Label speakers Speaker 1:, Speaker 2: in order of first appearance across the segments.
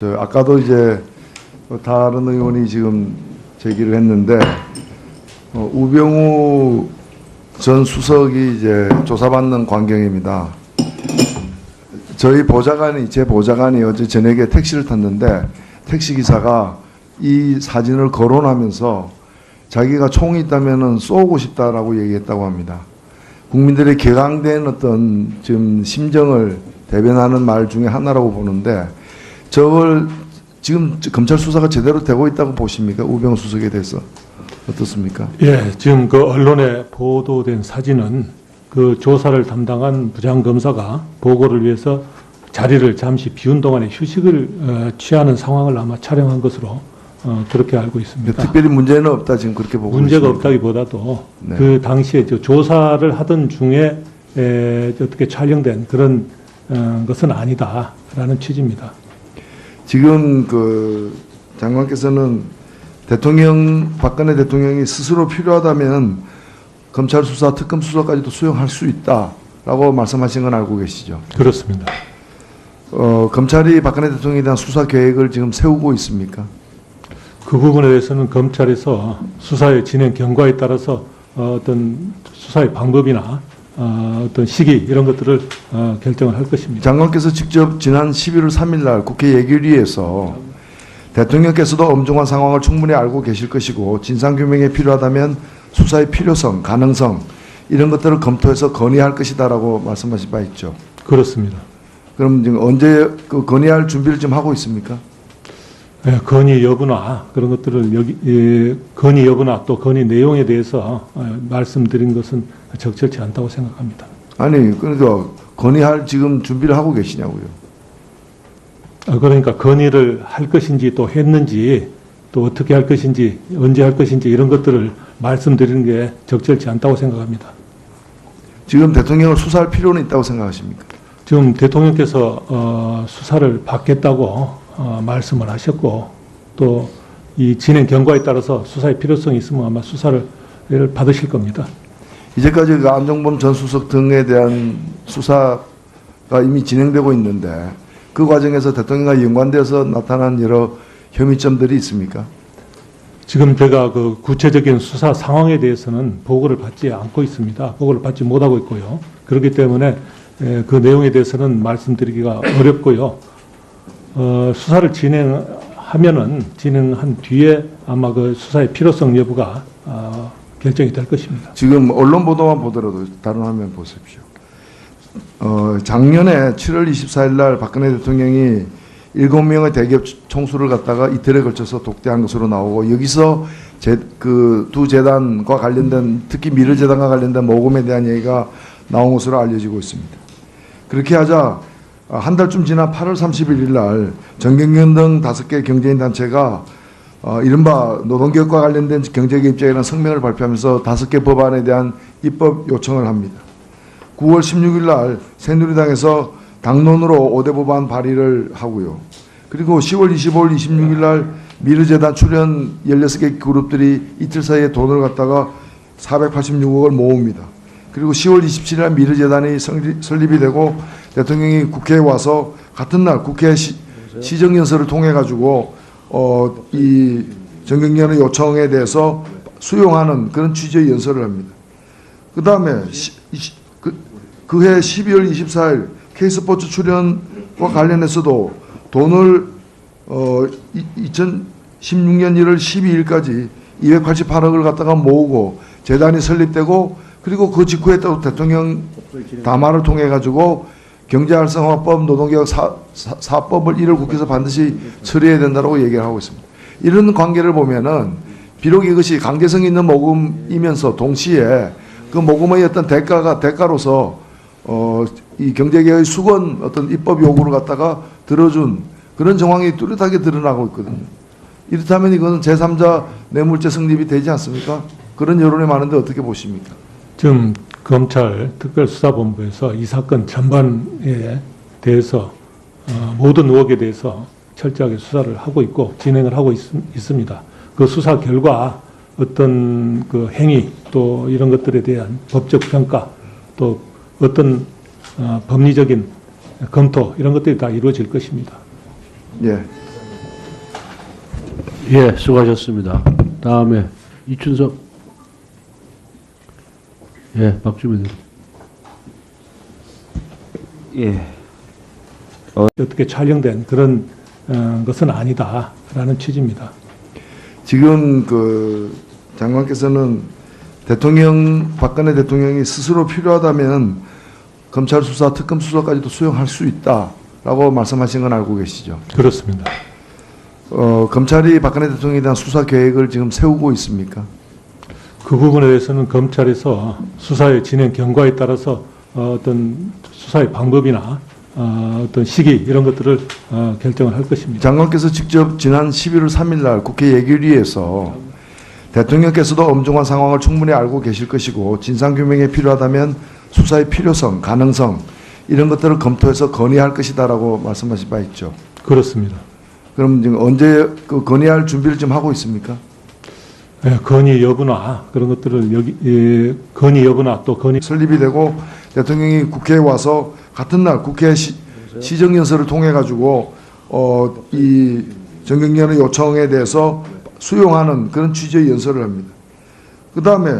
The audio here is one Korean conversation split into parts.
Speaker 1: 저 아까도 이제 뭐 다른 의원이 지금 제기를 했는데 어, 우병우 전 수석이 이제 조사받는 광경입니다. 저희 보좌관이 제 보좌관이 어제 저녁에 택시를 탔는데 택시 기사가 이 사진을 거론하면서 자기가 총이 있다면은 쏘고 싶다라고 얘기했다고 합니다. 국민들의 개강된 어떤 지금 심정을 대변하는 말 중에 하나라고 보는데 저걸 지금 검찰 수사가 제대로 되고 있다고 보십니까? 우병우 수석에 대해서 어떻습니까?
Speaker 2: 예, 지금 그 언론에 보도된 사진은 그 조사를 담당한 부장 검사가 보고를 위해서 자리를 잠시 비운 동안에 휴식을 어, 취하는 상황을 아마 촬영한 것으로 어, 그렇게 알고 있습니다.
Speaker 1: 특별히 문제는 없다 지금 그렇게 보고
Speaker 2: 문제가
Speaker 1: 있습니다.
Speaker 2: 없다기보다도
Speaker 1: 네.
Speaker 2: 그 당시에 저 조사를 하던 중에 에, 어떻게 촬영된 그런 어, 것은 아니다라는 취지입니다.
Speaker 1: 지금 그 장관께서는 대통령 박근혜 대통령이 스스로 필요하다면 검찰 수사, 특검 수사까지도 수용할 수 있다라고 말씀하신 건 알고 계시죠?
Speaker 2: 그렇습니다.
Speaker 1: 어, 검찰이 박근혜 대통령에 대한 수사 계획을 지금 세우고 있습니까?
Speaker 2: 그 부분에 대해서는 검찰에서 수사의 진행 경과에 따라서 어, 어떤 수사의 방법이나 어, 어떤 시기 이런 것들을 어, 결정을 할 것입니다.
Speaker 1: 장관께서 직접 지난 11월 3일 날 국회 예결위에서 대통령께서도 엄중한 상황을 충분히 알고 계실 것이고 진상규명에 필요하다면 수사의 필요성, 가능성 이런 것들을 검토해서 건의할 것이다라고 말씀하신 바 있죠.
Speaker 2: 그렇습니다.
Speaker 1: 그럼 지금 언제 그 건의할 준비를 좀 하고 있습니까?
Speaker 2: 예, 건의 여부나 그런 것들을 여기 예, 건의 여부나 또 건의 내용에 대해서 어, 말씀드린 것은 적절치 않다고 생각합니다.
Speaker 1: 아니 그러니까 건의할 지금 준비를 하고 계시냐고요.
Speaker 2: 어, 그러니까 건의를 할 것인지 또 했는지 또 어떻게 할 것인지 언제 할 것인지 이런 것들을 말씀드리는 게 적절치 않다고 생각합니다.
Speaker 1: 지금 대통령을 수사할 필요는 있다고 생각하십니까?
Speaker 2: 지금 대통령께서 어, 수사를 받겠다고 어, 말씀을 하셨고 또 이 진행 경과에 따라서 수사의 필요성이 있으면 아마 수사를 받으실 겁니다.
Speaker 1: 이제까지 그 안종범 전 수석 등에 대한 수사가 이미 진행되고 있는데 그 과정에서 대통령과 연관돼서 나타난 여러 혐의점들이 있습니까?
Speaker 2: 지금 제가 그 구체적인 수사 상황에 대해서는 보고를 받지 않고 있습니다. 보고를 받지 못하고 있고요. 그렇기 때문에 에, 그 내용에 대해서는 말씀드리기가 어렵고요. 어, 수사를 진행하면은 진행한 뒤에 아마 그 수사의 필요성 여부가 어, 결정이 될 것입니다.
Speaker 1: 지금 언론 보도만 보더라도 다른 화면 보십시오. 어, 작년에 7월 24일 날 박근혜 대통령이 7명의 대기업 총수를 갖다가 이틀에 걸쳐서 독대한 것으로 나오고 여기서 그 두 재단과 관련된 특히 미르재단과 관련된 모금에 대한 얘기가 나온 것으로 알려지고 있습니다. 그렇게 하자 한 달쯤 지난 8월 31일 날 정경련 등 다섯 개 경제인 단체가 어, 이른바 노동개혁과 관련된 경제개입자라는 성명을 발표하면서 다섯 개 법안에 대한 입법 요청을 합니다. 9월 16일 날 새누리당에서 당론으로 5대 법안 발의를 하고요. 그리고 10월 25일, 26일 날 미르재단 출연 16개 그룹들이 이틀 사이에 돈을 갖다가 486억을 모읍니다. 그리고 10월 27일 날 미르재단이 설립이 되고 대통령이 국회에 와서 같은 날 국회 시, 시정연설을 통해 가지고 어, 이 정경련의 요청에 대해서 수용하는 그런 취지의 연설을 합니다. 그 다음에 그, 그해 12월 24일 K스포츠 출연과 관련해서도 돈을 어, 2016년 1월 12일까지 288억을 갖다가 모으고 재단이 설립되고 그리고 그 직후에 또 대통령 담화를 통해 가지고 경제활성화법, 노동개혁 사, 사, 법을 1월 국회에서 반드시 처리해야 된다고 얘기를 하고 있습니다. 이런 관계를 보면은 비록 이것이 강제성 있는 모금이면서 동시에 그 모금의 어떤 대가가 대가로서 어, 이 경제개혁의 수건 어떤 입법 요구를 갖다가 들어준 그런 정황이 뚜렷하게 드러나고 있거든요. 이렇다면 이거는 제3자 뇌물죄 성립이 되지 않습니까? 그런 여론이 많은데 어떻게 보십니까?
Speaker 2: 지금 검찰 특별수사본부에서 이 사건 전반에 대해서 어, 모든 의혹에 대해서 철저하게 수사를 하고 있고 진행을 하고 있, 있습니다. 그 수사 결과 어떤 그 행위 또 이런 것들에 대한 법적 평가 또 어떤 어, 법리적인 검토 이런 것들이 다 이루어질 것입니다.
Speaker 1: 예.
Speaker 3: 예, 수고하셨습니다. 다음에 이춘석. 예, 박주민.
Speaker 4: 예,
Speaker 2: 어 떻게 촬영된 그런 어, 것은 아니다라는 취지입니다.
Speaker 1: 지금 그 장관께서는 대통령 박근혜 대통령이 스스로 필요하다면 검찰 수사, 특검 수사까지도 수용할 수 있다라고 말씀하신 건 알고 계시죠?
Speaker 2: 그렇습니다.
Speaker 1: 어, 검찰이 박근혜 대통령에 대한 수사 계획을 지금 세우고 있습니까?
Speaker 2: 그 부분에 대해서는 검찰에서 수사의 진행 경과에 따라서 어, 어떤 수사의 방법이나 어, 어떤 시기 이런 것들을 어, 결정을 할 것입니다.
Speaker 1: 장관께서 직접 지난 11월 3일 날 국회 예결위에서 대통령께서도 엄중한 상황을 충분히 알고 계실 것이고 진상규명에 필요하다면 수사의 필요성, 가능성 이런 것들을 검토해서 건의할 것이다라고 말씀하신 바 있죠.
Speaker 2: 그렇습니다.
Speaker 1: 그럼 지금 언제 그 건의할 준비를 좀 하고 있습니까?
Speaker 2: 예, 건의 여부나 그런 것들을 여기 예, 건의 여부나 또 건의
Speaker 1: 설립이 되고 대통령이 국회에 와서 같은 날 국회 시, 시정연설을 통해 가지고 어 이 정경련의 요청에 대해서 수용하는 그런 취지의 연설을 합니다. 그 다음에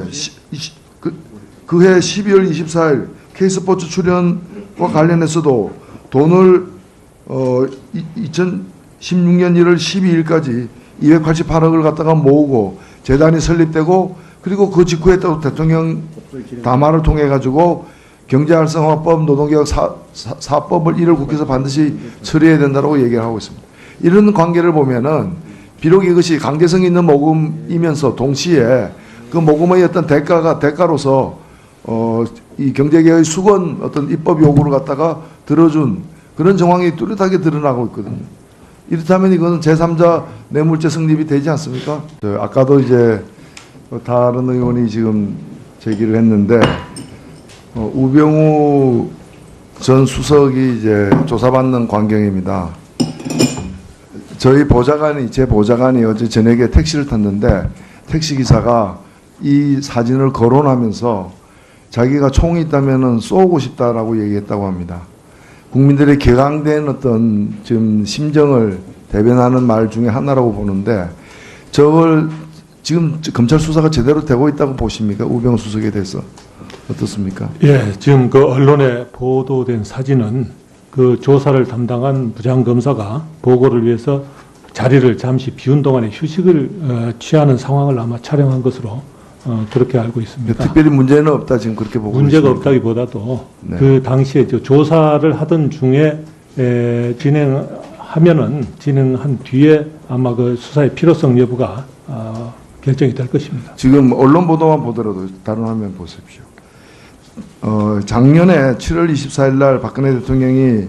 Speaker 1: 그, 그해 12월 24일 K스포츠 출연과 관련해서도 돈을 어 2016년 1월 12일까지 288억을 갖다가 모으고 재단이 설립되고 그리고 그 직후에 또 대통령 담화를 통해 가지고 경제활성화법, 노동개혁 사, 사, 법을 이를 국회에서 반드시 처리해야 된다고 얘기를 하고 있습니다. 이런 관계를 보면은 비록 이것이 강제성 있는 모금이면서 동시에 그 모금의 어떤 대가가 대가로서 어, 이 경제개혁의 수건 어떤 입법 요구를 갖다가 들어준 그런 정황이 뚜렷하게 드러나고 있거든요. 이렇다면 이거는 제3자 뇌물죄 성립이 되지 않습니까? 저 아까도 이제 다른 의원이 지금 제기를 했는데 어, 우병우 전 수석이 이제 조사받는 광경입니다. 저희 보좌관이 제 보좌관이 어제 저녁에 택시를 탔는데 택시 기사가 이 사진을 거론하면서 자기가 총이 있다면은 쏘고 싶다라고 얘기했다고 합니다. 국민들의 개강된 어떤 지금 심정을 대변하는 말 중에 하나라고 보는데 저걸 지금 검찰 수사가 제대로 되고 있다고 보십니까? 우병우 수석에 대해서 어떻습니까?
Speaker 2: 예, 지금 그 언론에 보도된 사진은 그 조사를 담당한 부장 검사가 보고를 위해서 자리를 잠시 비운 동안에 휴식을 어, 취하는 상황을 아마 촬영한 것으로 어, 그렇게 알고 있습니다.
Speaker 1: 특별히 문제는 없다 지금 그렇게 보고
Speaker 2: 문제가
Speaker 1: 있습니다.
Speaker 2: 없다기보다도
Speaker 1: 네.
Speaker 2: 그 당시에 저 조사를 하던 중에 에, 진행하면은 진행한 뒤에 아마 그 수사의 필요성 여부가 어, 결정이 될 것입니다.
Speaker 1: 지금 언론 보도만 보더라도 다른 화면 보십시오. 어, 작년에 7월 24일 날 박근혜 대통령이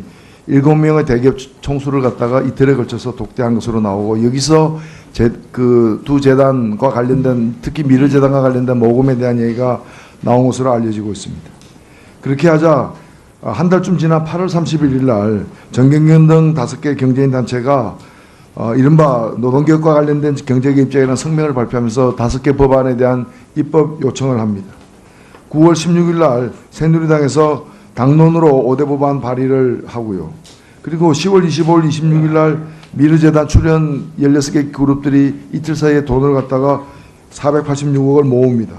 Speaker 1: 7명의 대기업 총수를 갖다가 이틀에 걸쳐서 독대한 것으로 나오고 여기서 그두 재단과 관련된 특히 미르 재단과 관련된 모금에 대한 얘기가 나온 것으로 알려지고 있습니다. 그렇게 하자 한 달쯤 지난 8월 31일 날 정경련 등 다섯 개 경제인 단체가 어, 이른바 노동개혁과 관련된 경제개입자라는 성명을 발표하면서 다섯 개 법안에 대한 입법 요청을 합니다. 9월 16일 날 새누리당에서 당론으로 5대 법안 발의를 하고요. 그리고 10월 25일, 26일 날 미르재단 출연 16개 그룹들이 이틀 사이에 돈을 갖다가 486억을 모읍니다.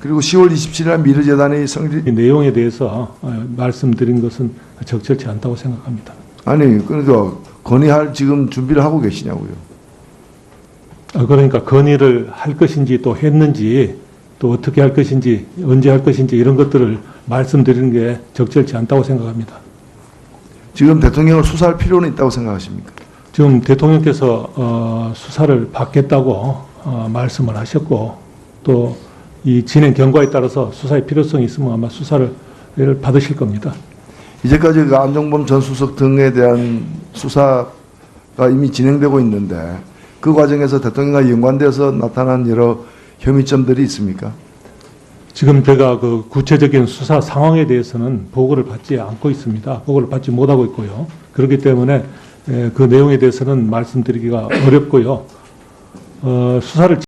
Speaker 1: 그리고 10월 27일 날 미르재단이 성립,
Speaker 2: 이 내용에 대해서 어, 말씀드린 것은 적절치 않다고 생각합니다.
Speaker 1: 아니, 그러니까 건의할 지금 준비를 하고 계시냐고요.
Speaker 2: 아, 그러니까 건의를 할 것인지 또 했는지 또 어떻게 할 것인지 언제 할 것인지 이런 것들을 말씀드리는 게 적절치 않다고 생각합니다.
Speaker 1: 지금 대통령을 수사할 필요는 있다고 생각하십니까?
Speaker 2: 지금 대통령께서 어, 수사를 받겠다고 어, 말씀을 하셨고 또 이 진행 경과에 따라서 수사의 필요성이 있으면 아마 수사를 받으실 겁니다.
Speaker 1: 이제까지 그 안종범 전 수석 등에 대한 수사가 이미 진행되고 있는데 그 과정에서 대통령과 연관돼서 나타난 여러 혐의점들이 있습니까?
Speaker 2: 지금 제가 그 구체적인 수사 상황에 대해서는 보고를 받지 않고 있습니다. 보고를 받지 못하고 있고요. 그렇기 때문에 에, 그 내용에 대해서는 말씀드리기가 어렵고요. 어, 수사를